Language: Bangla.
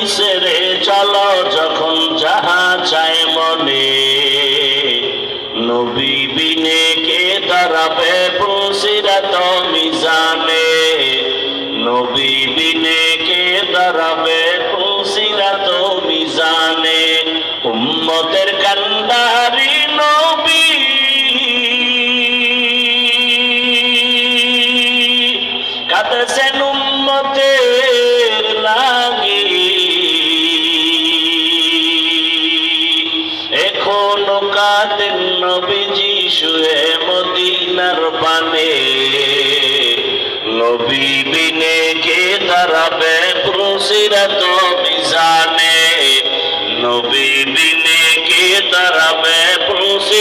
দিছে রে চলো যখন যাহা চাই মনে। নবী বিনে কে দাঁড়াবে পুসিরাত মিজানে। নবী বিনে কে দাঁড়াবে পুসিরাত মিজানে। উম্মতের কান্দারি নবী। কাঁদছেন উম্মতে কাঁদেন নবীজি শুয়ে মদিনার পানে নবী বিনে কে দাঁড়াবে প্রসিরাত মিজানে? নবী বিনে কে দাঁড়াবে মিজানে